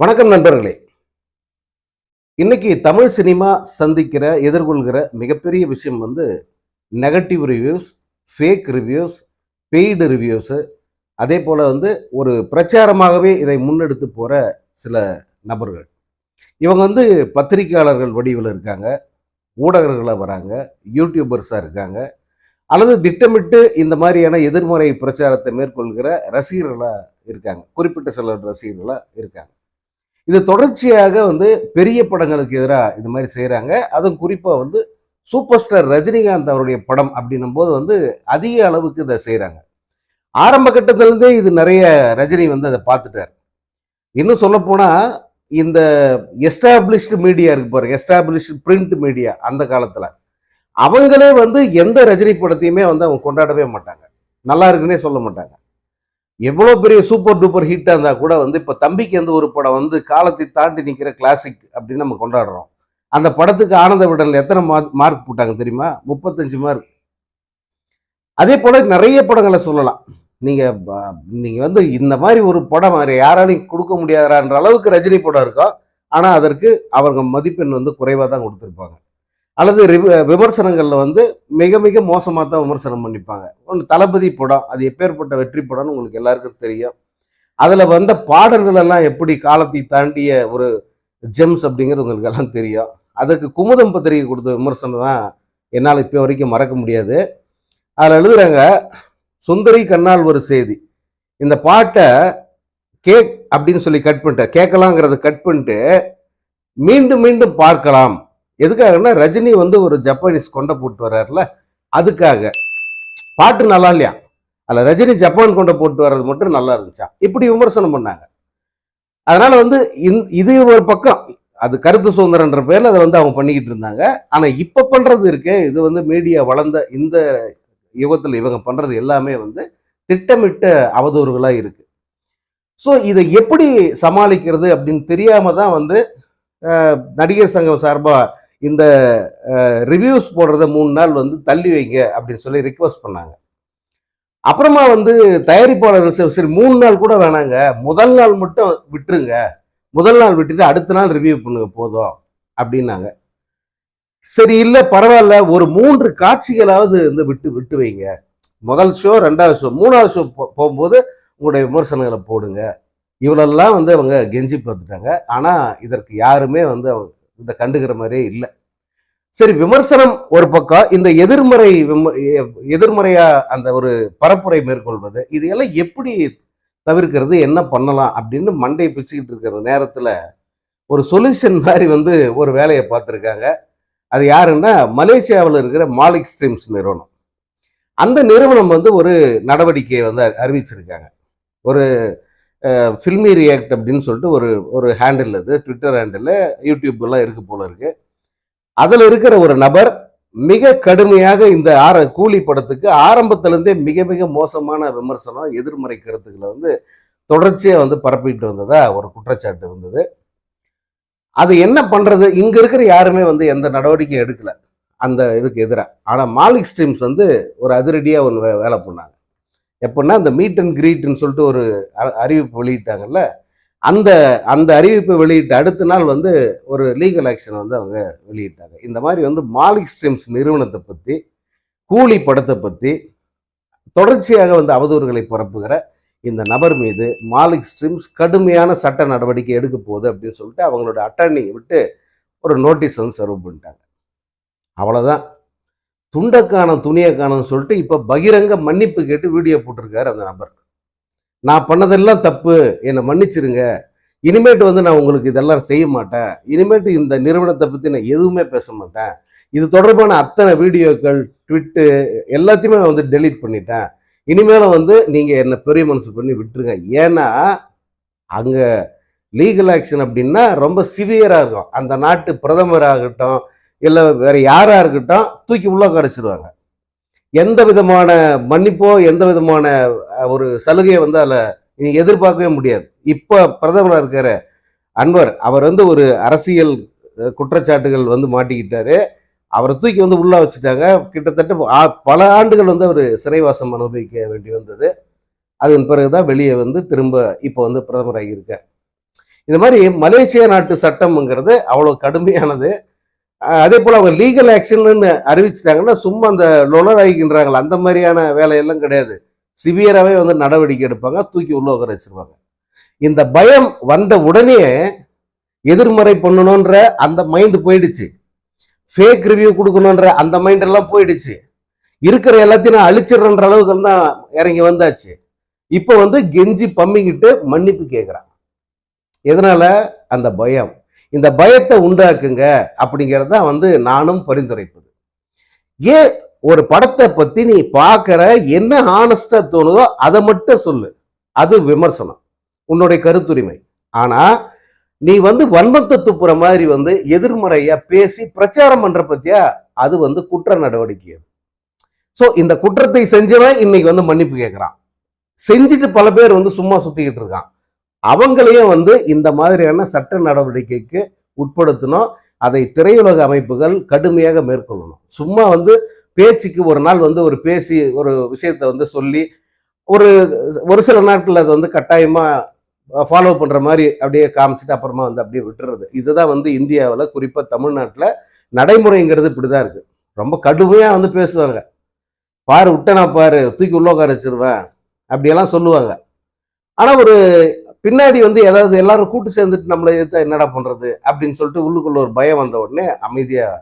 வணக்கம் நண்பர்களே. இன்னைக்கு தமிழ் சினிமா சந்திக்கிற எதிர்கொள்கிற மிகப்பெரிய விஷயம் வந்து negative reviews fake reviews paid reviews அதே போல் வந்து ஒரு பிரச்சாரமாகவே இதை முன்னெடுத்து போகிற சில நபர்கள். இவங்க வந்து பத்திரிகையாளர்கள் வடிவில் இருக்காங்க ஊடகர்களாக வராங்க யூடியூபர்ஸாக இருக்காங்க அல்லது திட்டமிட்டு இந்த மாதிரியான எதிர்மறை பிரச்சாரத்தை மேற்கொள்கிற ரசிகர்களாக இருக்காங்க. குறிப்பிட்ட சில ரசிகர்களாக இருக்காங்க. இது தொடர்ச்சியாக வந்து பெரிய படங்களுக்கு எதிராக இது மாதிரி செய்கிறாங்க அதுவும் குறிப்பாக வந்து சூப்பர் ஸ்டார் ரஜினிகாந்த் அவருடைய படம் அப்படின்னும் போது வந்து அதிக அளவுக்கு இதை செய்கிறாங்க ஆரம்ப கட்டத்திலேருந்தே இது நிறைய ரஜினி வந்து அதை பார்த்துட்டார். இன்னும் சொல்லப்போனால் இந்த எஸ்டாப்ளிஷ்டு மீடியா இருக்கு பாருங்க எஸ்டாப்ளிஷ்டு பிரிண்ட் மீடியா அந்த காலத்தில். அவங்களே வந்து எந்த ரஜினி படத்தையுமே வந்து அவங்க கொண்டாடவே மாட்டாங்க. நல்லா இருக்குன்னே சொல்ல மாட்டாங்க. எவ்வளோ பெரிய சூப்பர் டூப்பர் ஹிட்டாக இருந்தால் கூட வந்து இப்போ தம்பிக்கு எந்த ஒரு படம் வந்து காலத்தை தாண்டி நிற்கிற கிளாசிக் அப்படின்னு நம்ம கொண்டாடுறோம். அந்த படத்துக்கு ஆனந்த விடனில் எத்தனை மார்க் போட்டாங்க தெரியுமா? முப்பத்தஞ்சு மார்க் அதே போல் நிறைய படங்களை சொல்லலாம். நீங்கள் நீங்கள் வந்து இந்த மாதிரி ஒரு படம் வேறு யாராலையும் கொடுக்க முடியாதான்ற அளவுக்கு ரஜினி படம் இருக்கும். ஆனால் அதற்கு அவங்க மதிப்பெண் வந்து குறைவாக தான் கொடுத்துருப்பாங்க. அல்லது ரிவ- வந்து மிக மிக மோசமாக தான் விமர்சனம் பண்ணிப்பாங்க. ஒன்று தளபதி படம் அது எப்பேற்பட்ட வெற்றி படம்னு உங்களுக்கு எல்லாருக்கும் தெரியும். அதில் வந்த பாடல்கள் எல்லாம் எப்படி காலத்தை தாண்டிய ஒரு ஜெம்ஸ் அப்படிங்கிறது உங்களுக்கு எல்லாம் தெரியும். அதுக்கு குமுதம் பத்திரிகை கொடுத்த விமர்சனம் தான் என்னால் இப்போ வரைக்கும் மறக்க முடியாது. அதில் எழுதுகிறாங்க சுந்தரி கண்ணால் ஒரு செய்தி. இந்த பாட்டை கேக் அப்படின்னு சொல்லி கட் பண்ணிட்டேன். கேட்கலாங்கிறத கட் பண்ணிட்டு மீண்டும் மீண்டும் பார்க்கலாம். எதுக்காகன்னா ரஜினி வந்து ஒரு ஜப்பானீஸ் கொண்டை போட்டு வர்றாருல அதுக்காக. பாட்டு நல்லா இல்லையா? அதில் ரஜினி ஜப்பான் கொண்டை போட்டு வர்றது மட்டும் நல்லா இருந்துச்சா? இப்படி விமர்சனம் பண்ணாங்க. அதனால வந்து இது ஒரு பக்கம். அது கருத்து சுதந்திரன்ற பேரில் அதை வந்து அவங்க பண்ணிக்கிட்டு இருந்தாங்க. ஆனால் இப்போ பண்ணுறது இருக்கு இது வந்து மீடியா வளர்ந்த இந்த யுகத்தில் இவங்க பண்ணுறது எல்லாமே வந்து திட்டமிட்ட அவதூறுகளாக இருக்கு. ஸோ இதை எப்படி சமாளிக்கிறது அப்படின்னு தெரியாமல் தான் வந்து நடிகர் சங்கம் சார்பாக இந்த ரிவ்யூஸ் போடுறத மூணு நாள் வந்து தள்ளி வைங்க அப்படின்னு சொல்லி ரிக்வஸ்ட் பண்ணாங்க. அப்புறமா வந்து தயாரிப்பாளர்கள் சரி, சரி மூணு நாள் கூட வேணாங்க. முதல் நாள் மட்டும் விட்டுருங்க. முதல் நாள் விட்டுட்டு அடுத்த நாள் ரிவ்யூ பண்ணுங்க போதும் அப்படின்னாங்க. சரி இல்லை பரவாயில்ல. ஒரு மூன்று காட்சிகளாவது வந்து விட்டு விட்டு வைங்க. முதல் ஷோ ரெண்டாவது ஷோ மூணாவது ஷோ போகும்போது உங்களுடைய விமர்சனங்களை போடுங்க. இவ்வளெல்லாம் வந்து அவங்க கெஞ்சி பார்த்துட்டாங்க. ஆனால் இதற்கு யாருமே வந்து அவங்க இதை கண்டுக்கிற மாதிரியே இல்லை. சரி விமர்சனம் ஒரு பக்கம் இந்த எதிர்மறை விம- எ- எதிர்மறையா அந்த ஒரு பரப்புரை மேற்கொள்வது இதையெல்லாம் எப்படி தவிர்க்கிறது என்ன பண்ணலாம் அப்படின்னு மண்டை பிச்சுக்கிட்டு இருக்கிற நேரத்தில் ஒரு சொல்யூஷன் மாதிரி வந்து ஒரு வேலையை பார்த்துருக்காங்க. அது யாருன்னா மலேசியாவில் இருக்கிற மாலிக் ஸ்ட்ரீம்ஸ் நிறுவனம். அந்த நிறுவனம் வந்து ஒரு நடவடிக்கையை வந்து அறிவிச்சிருக்காங்க. ஒரு ஃபில்மி ரியாக்ட் அப்படின்னு சொல்லிட்டு ஒரு ஒரு ஹேண்டில் அது ட்விட்டர் ஹேண்டில் யூடியூப்லாம் இருக்குது போல இருக்குது அதில் இருக்கிற ஒரு நபர் மிக கடுமையாக இந்த ஆர கூலி படத்துக்கு ஆரம்பத்திலேருந்தே மிக மிக மோசமான விமர்சனம் எதிர்மறை கருத்துக்களை வந்து தொடர்ச்சியாக வந்து பரப்பிட்டு வந்ததா ஒரு குற்றச்சாட்டு வந்தது. அது என்ன பண்ணுறது இங்கே இருக்கிற யாருமே வந்து எந்த நடவடிக்கையும் எடுக்கலை. அந்த இதுக்கு எதிராக ஆனால் மாலிக் ஸ்ட்ரீம்ஸ் வந்து ஒரு அதிரடியாக ஒன்று வே வேலை பண்ணாங்க. எப்படின்னா இந்த மீட் அண்ட் கிரீட்னு சொல்லிட்டு ஒரு அறிவிப்பு வெளியிட்டாங்கல்ல அந்த அந்த அறிவிப்பை வெளியிட்ட அடுத்த நாள் வந்து ஒரு லீகல் ஆக்ஷன் வந்து அவங்க வெளியிட்டாங்க. இந்த மாதிரி வந்து மாலிக் ஸ்ட்ரீம்ஸ் நிறுவனத்தை பற்றி கூலி படத்தை பற்றி தொடர்ச்சியாக வந்து அவதூறுகளை பரப்புகிற இந்த நபர் மீது மாலிக் ஸ்ட்ரீம்ஸ் கடுமையான சட்ட நடவடிக்கை எடுக்க போகுது அப்படின்னு சொல்லிட்டு அவங்களோட அட்டர்னியை விட்டு ஒரு நோட்டீஸ் வந்து சர்வ் பண்ணிட்டாங்க. அவ்வளோதான் துண்டக்கானம் துணியக்கானம்னு சொல்லிட்டு இப்போ பகிரங்க மன்னிப்பு கேட்டு வீடியோ போட்டிருக்காரு அந்த நபர். நான் பண்ணதெல்லாம் தப்பு. என்னை மன்னிச்சிருங்க. இனிமேட்டு வந்து நான் உங்களுக்கு இதெல்லாம் செய்ய மாட்டேன். இனிமேட்டு இந்த நிறுவனத்தை பற்றி நான் எதுவுமே பேச மாட்டேன். இது தொடர்பான அத்தனை வீடியோக்கள் ட்விட்டு எல்லாத்தையுமே நான் வந்து டெலீட் பண்ணிட்டேன். இனிமேல வந்து நீங்கள் என்னை பெரிய மனசு பண்ணி விட்டுருங்க. ஏன்னா அங்கே லீகல் ஆக்ஷன் அப்படின்னா ரொம்ப சிவியராக இருக்கும். அந்த நாட்டு பிரதமராகட்டும் இல்லை வேறு யாராக இருக்கட்டும் தூக்கி உள்ளே கரைச்சிருவாங்க எந்த விதமான மன்னிப்போ எந்த விதமான ஒரு சலுகையை வந்து அதில் நீங்கள் எதிர்பார்க்கவே முடியாது. இப்போ பிரதமராக இருக்கிற அன்வர் அவர் வந்து ஒரு அரசியல் குற்றச்சாட்டுகள் வந்து மாட்டிக்கிட்டாரு. அவரை தூக்கி வந்து உள்ளே வச்சுட்டாங்க. கிட்டத்தட்ட பல ஆண்டுகள் வந்து அவர் சிறைவாசம் அனுபவிக்க வேண்டி வந்தது. அதன் பிறகுதான் வெளியே வந்து திரும்ப இப்போ வந்து பிரதமராகி இருக்கார். இந்த மாதிரி மலேசியா நாட்டு சட்டம்ங்கிறது அவ்வளோ கடுமையானது. அதே போல் அவங்க லீகல் ஆக்ஷன்னு அறிவிச்சிட்டாங்கன்னா சும்மா அந்த லொலராகின்றாங்களா அந்த மாதிரியான வேலையெல்லாம் கிடையாது. சிவியராகவே வந்து நடவடிக்கை எடுப்பாங்க தூக்கி உள்ள உட்கார வச்சிருவாங்க. இந்த பயம் வந்த உடனே எதிர்மறை பண்ணணுன்ற அந்த மைண்டு போயிடுச்சு. ஃபேக் ரிவ்யூ கொடுக்கணுன்ற அந்த மைண்டெல்லாம் போயிடுச்சு. இருக்கிற எல்லாத்தையும் நான் அழிச்சிடுறன்ற அளவுக்கு தான் இறங்கி வந்தாச்சு. இப்போ வந்து கெஞ்சி பம்மிக்கிட்டு மன்னிப்பு கேட்குறான் எதனால்? அந்த பயம். இந்த பயத்தை உண்டாக்குங்க அப்படிங்கிறது தான் வந்து நானும் பரிந்துரைப்பது. ஏன் ஒரு படத்தை பத்தி நீ பார்க்குற என்ன ஆனஸ்டா தோணுதோ அதை மட்டும் சொல்லு. அது விமர்சனம். உன்னுடைய கருத்துரிமை. ஆனா நீ வந்து வன்மத்தை துப்புற மாதிரி வந்து எதிர்மறையா பேசி பிரச்சாரம் பண்ற பத்தியா? அது வந்து குற்ற நடவடிக்கை அது. ஸோ இந்த குற்றத்தை செஞ்சவன் இன்னைக்கு வந்து மன்னிப்பு கேட்குறான் செஞ்சுட்டு பல பேர் வந்து சும்மா சுத்திக்கிட்டு இருக்கான். அவங்களையும் வந்து இந்த மாதிரியான சட்ட நடவடிக்கைக்கு உட்படுத்தணும். அதை திரையுலக அமைப்புகள் கடுமையாக மேற்கொள்ளணும். சும்மா வந்து பேச்சுக்கு ஒரு நாள் வந்து ஒரு பேசி ஒரு விஷயத்தை வந்து சொல்லி ஒரு ஒரு சில நாட்களில் அதை வந்து கட்டாயமாக ஃபாலோ பண்ணுற மாதிரி அப்படியே காமிச்சிட்டு அப்புறமா வந்து அப்படியே விட்டுறது. இதுதான் வந்து இந்தியாவில் குறிப்பாக தமிழ்நாட்டில் நடைமுறைங்கிறது இப்படி தான் இருக்குது ரொம்ப கடுமையாக வந்து பேசுவாங்க. பாரு விட்டனா பாரு தூக்கி உள்ள உட்கார வச்சிருவேன் அப்படியெல்லாம் சொல்லுவாங்க. ஆனால் ஒரு பின்னாடி வந்து ஏதாவது எல்லாரும் கூட்டு சேர்ந்துட்டு நம்மளை எடுத்தா என்னடா பண்ணுறது அப்படின்னு சொல்லிட்டு உள்ளுக்குள்ள ஒரு பயம் வந்த உடனே அமைதியாக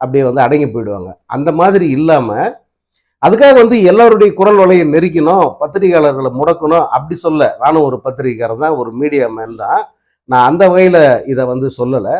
அப்படியே வந்து அடங்கி போயிடுவாங்க. அந்த மாதிரி இல்லாமல் அதுக்காக வந்து எல்லாருடைய குரல் வலையை நெருக்கணும் பத்திரிகையாளர்களை முடக்கணும் அப்படி சொல்ல. நானும் ஒரு பத்திரிகையாளர் தான் ஒரு மீடியா மேன் தான். நான் அந்த வகையில் இதை வந்து சொல்லலை.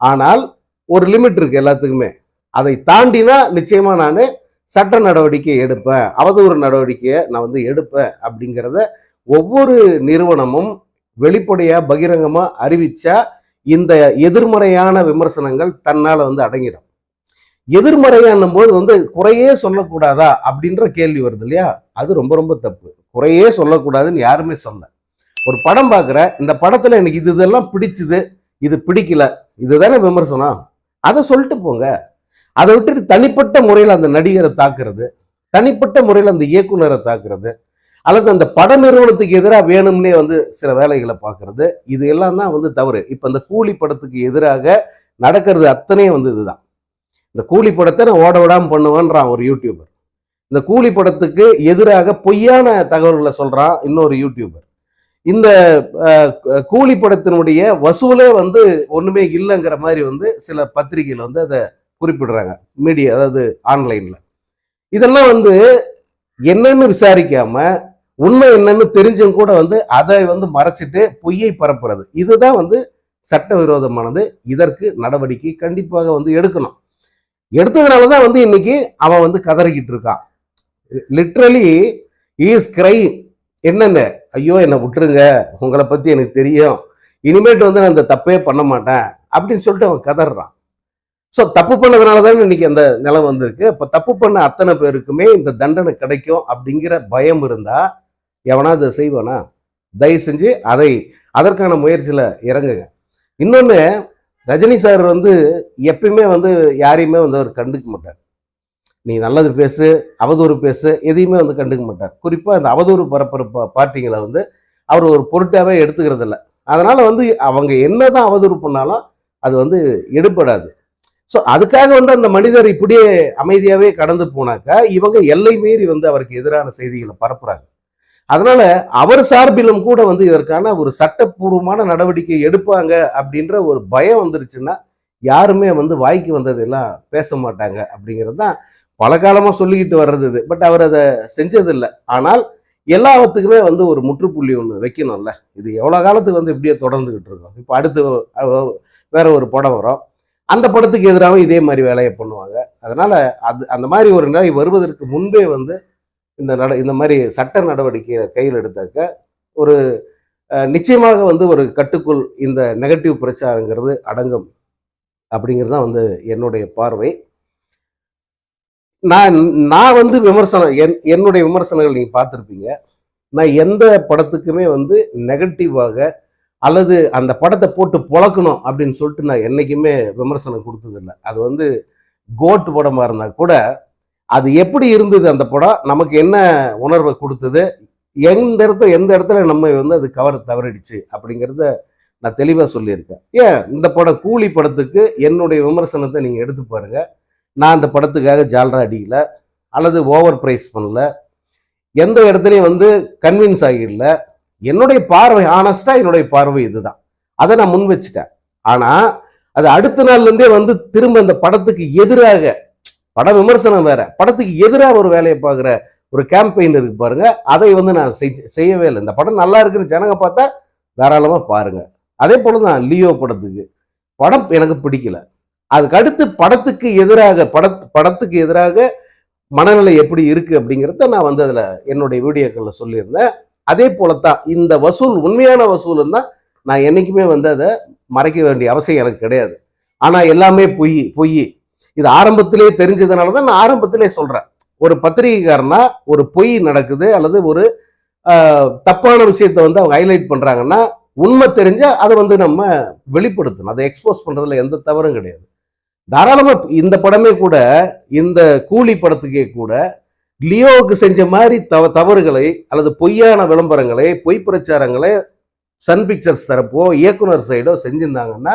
ஆனால் ஒரு லிமிட் இருக்குது எல்லாத்துக்குமே. அதை தாண்டினா நிச்சயமாக நான் சட்ட நடவடிக்கை எடுப்பேன். அவதூறு நடவடிக்கையை நான் வந்து எடுப்பேன் அப்படிங்கிறத ஒவ்வொரு நிறுவனமும் வெளிப்படையாக பகிரங்கமாக அறிவிச்சா இந்த எதிர்மறையான விமர்சனங்கள் தன்னால் வந்து அடங்கிடும். எதிர்மறையான போது வந்து குறையே சொல்லக்கூடாதா அப்படின்ற கேள்வி வருது இல்லையா? அது ரொம்ப ரொம்ப தப்பு. குறையே சொல்லக்கூடாதுன்னு யாருமே சொல்ல. ஒரு படம் பார்க்குற இந்த படத்தில் எனக்கு இது இதெல்லாம் பிடிச்சுது இது பிடிக்கல இதுதானே விமர்சனம்? அதை சொல்லிட்டு போங்க. அதை விட்டுட்டு தனிப்பட்ட முறையில் அந்த நடிகரை தாக்குறது தனிப்பட்ட முறையில் அந்த இயக்குனரை தாக்குறது அல்லது அந்த பட நிறுவனத்துக்கு எதிராக வேணும்னே வந்து சில வேலைகளை பார்க்கறது இது எல்லாம் தான் வந்து தவறு. இப்போ இந்த கூலி படத்துக்கு எதிராக நடக்கிறது அத்தனையும் வந்து இதுதான். இந்த கூலி படத்தை நான் ஓட விடாமல் பண்ணுவேன்றான் ஒரு யூடியூபர் இந்த கூலி படத்துக்கு எதிராக பொய்யான தகவல்களை சொல்கிறான் இன்னொரு யூடியூபர் இந்த கூலி படத்தினுடைய வசூலே வந்து ஒன்றுமே இல்லைங்கிற மாதிரி வந்து சில பத்திரிகைகள் வந்து அதை குறிப்பிடுறாங்க. மீடியா அதாவது ஆன்லைனில். இதெல்லாம் வந்து என்னன்னு விசாரிக்காமல் உண்மை என்னன்னு தெரிஞ்சும் கூட வந்து அதை வந்து மறைச்சிட்டு பொய்யை பரப்புறது. இதுதான் வந்து சட்டவிரோதமானது. இதற்கு நடவடிக்கை கண்டிப்பாக வந்து எடுக்கணும். எடுத்ததுனால தான் வந்து இன்னைக்கு அவன் வந்து கதறிக்கிட்டு இருக்கான். லிட்ரலி இஸ் கிரை என்னென்ன? ஐயோ என்னை விட்டுருங்க. உங்களை பற்றி எனக்கு தெரியும். இனிமேட்டு வந்து நான் இந்த தப்பே பண்ண மாட்டேன். அப்படின்னு சொல்லிட்டு அவன் கதறான். ஸோ தப்பு பண்ணதுனால தான் இன்னைக்கு அந்த நிலை வந்திருக்கு. இப்போ தப்பு பண்ண அத்தனை பேருக்குமே இந்த தண்டனை கிடைக்கும் அப்படிங்கிற பயம் இருந்தால் எவனா அதை செய்வானா? தயவு செஞ்சு அதை அதற்கான முயற்சியில் இறங்குங்க. இன்னொன்று ரஜினி சார் வந்து எப்பயுமே வந்து யாரையுமே வந்து அவர் கண்டுக்க மாட்டார். நீ நல்லது பேசு அவதூறு பேசு எதையுமே வந்து கண்டுக்க மாட்டார். குறிப்பாக அந்த அவதூறு பரப்புற பா- பார்ட்டிங்களை வந்து அவர் ஒரு பொருட்டாகவே எடுத்துக்கிறது அதனால் வந்து அவங்க என்ன தான் அவதூறு பண்ணாலும் அது வந்து எடுபடாது. ஸோ அதுக்காக வந்து அந்த மனிதர் இப்படியே அமைதியாகவே கடந்து போனாக்கா இவங்க எல்லை மீறி வந்து அவருக்கு எதிரான செய்திகளை பரப்புகிறாங்க அதனால அவர் சார்பிலும் கூட வந்து இதற்கான ஒரு சட்டப்பூர்வமான நடவடிக்கை எடுப்பாங்க அப்படின்ற ஒரு பயம் வந்துருச்சுன்னா யாருமே வந்து வாய்க்கு வந்ததெல்லாம் பேச மாட்டாங்க அப்படிங்கிறது தான் பல காலமாக சொல்லிக்கிட்டு வர்றது இது. பட் அவர் அதை செஞ்சதில்லை. ஆனால் எல்லாத்துக்குமே வந்து ஒரு முற்றுப்புள்ளி ஒன்று வைக்கணும்ல. இது எவ்வளோ காலத்துக்கு வந்து இப்படியே தொடர்ந்துக்கிட்டு இருக்கோம். இப்போ அடுத்து வேற ஒரு படம் வரும். அந்த படத்துக்கு எதிராகவும் இதே மாதிரி வேலையை பண்ணுவாங்க. அதனால அது அந்த மாதிரி ஒரு நிலை வருவதற்கு முன்பே வந்து இந்த நட இந்த மாதிரி சட்ட நடவடிக்கையை கையில் எடுத்தாக்க ஒரு நிச்சயமாக வந்து ஒரு கட்டுக்குள் இந்த நெகட்டிவ் பிரச்சாரங்கிறது அடங்கும் அப்படிங்கிறது தான் வந்து என்னுடைய பார்வை. நான் நான் வந்து விமர்சனம் என் என்னுடைய விமர்சனங்கள் நீங்கள் பார்த்துருப்பீங்க. நான் எந்த படத்துக்குமே வந்து நெகட்டிவாக அல்லது அந்த படத்தை போட்டு பொழக்கணும் அப்படின்னு சொல்லிட்டு நான் என்றைக்குமே விமர்சனம் கொடுத்ததில்லை. அது வந்து கோட் படமாக இருந்தால் கூட அது எப்படி இருந்தது அந்த படம் நமக்கு என்ன உணர்வை கொடுத்தது? எந்த இடத்துல எந்த இடத்துல நம்ம வந்து அது கவர் தவறிடுச்சு அப்படிங்கிறத நான் தெளிவாக சொல்லியிருக்கேன். ஏன்? இந்த படம் கூலி படத்துக்கு என்னுடைய விமர்சனத்தை நீங்கள் எடுத்து பாருங்க. நான் அந்த படத்துக்காக ஜால்ரா அடிக்கல அல்லது ஓவர் ப்ரைஸ் பண்ணல எந்த இடத்துலையும் வந்து கன்வின்ஸ் ஆகிடல. என்னுடைய பார்வை ஆனஸ்டாக என்னுடைய பார்வை இதுதான். அதை நான் முன் வச்சுட்டேன். ஆனால் அது அடுத்த நாள்லேருந்தே வந்து திரும்ப அந்த படத்துக்கு எதிராக பட விமர்சனம் வேற. படத்துக்கு எதிராக ஒரு வேலையை பார்க்குற ஒரு கேம்பெயின் இருக்கு பாருங்க. அதை வந்து நான் செய்யவே இல்லை. இந்த படம் நல்லா இருக்குன்னு ஜனங்க பார்த்தா தாராளமாக பாருங்க. அதே போல தான் லியோ படத்துக்கு. படம் எனக்கு பிடிக்கல. அதுக்கு அடுத்து படத்துக்கு எதிராக பட படத்துக்கு எதிராக மனநிலை எப்படி இருக்கு அப்படிங்கிறத நான் வந்து அதில் என்னுடைய வீடியோக்களில் சொல்லியிருந்தேன். அதே போலத்தான் இந்த வசூல் உண்மையான வசூல் தான் நான் என்றைக்குமே வந்து அதை மறைக்க வேண்டிய அவசியம் எனக்கு கிடையாது. ஆனால் எல்லாமே பொய் பொய். இது ஆரம்பத்திலே தெரிஞ்சதுனால தான் நான் ஆரம்பத்திலே சொல்கிறேன் ஒரு பத்திரிகைக்காரனா ஒரு பொய் நடக்குது அல்லது ஒரு தப்பான விஷயத்தை வந்து அவங்க ஹைலைட் பண்ணுறாங்கன்னா உண்மை தெரிஞ்சால் அதை வந்து நம்ம வெளிப்படுத்தணும். அதை எக்ஸ்போஸ் பண்ணுறதுல எந்த தவறும் கிடையாது. தாராளமாக இந்த படமே கூட இந்த கூலி படத்துக்கே கூட லியோவுக்கு செஞ்ச மாதிரி தவ தவறுகளை அல்லது பொய்யான விளம்பரங்களை பொய் பிரச்சாரங்களை சன் பிக்சர்ஸ் தரப்போ இயக்குனர் சைடோ செஞ்சிருந்தாங்கன்னா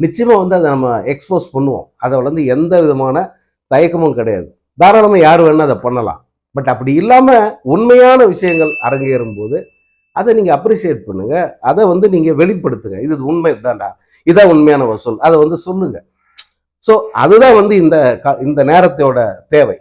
நிச்சயமாக வந்து அதை நம்ம எக்ஸ்போஸ் பண்ணுவோம். அதை வந்து எந்த விதமான தயக்கமும் கிடையாது. தாராளமாக யார் வேணால் அதை பண்ணலாம். பட் அப்படி இல்லாமல் உண்மையான விஷயங்கள் அரங்கேறும் போது அதை நீங்கள் அப்ரிசியேட் பண்ணுங்கள் அதை வந்து நீங்கள் வெளிப்படுத்துங்க. இது உண்மை தான்டா. இதான் உண்மையான வசூல். அதை வந்து சொல்லுங்கள் ஸோ அதுதான் வந்து இந்த க- இந்த நேரத்தோட தேவை.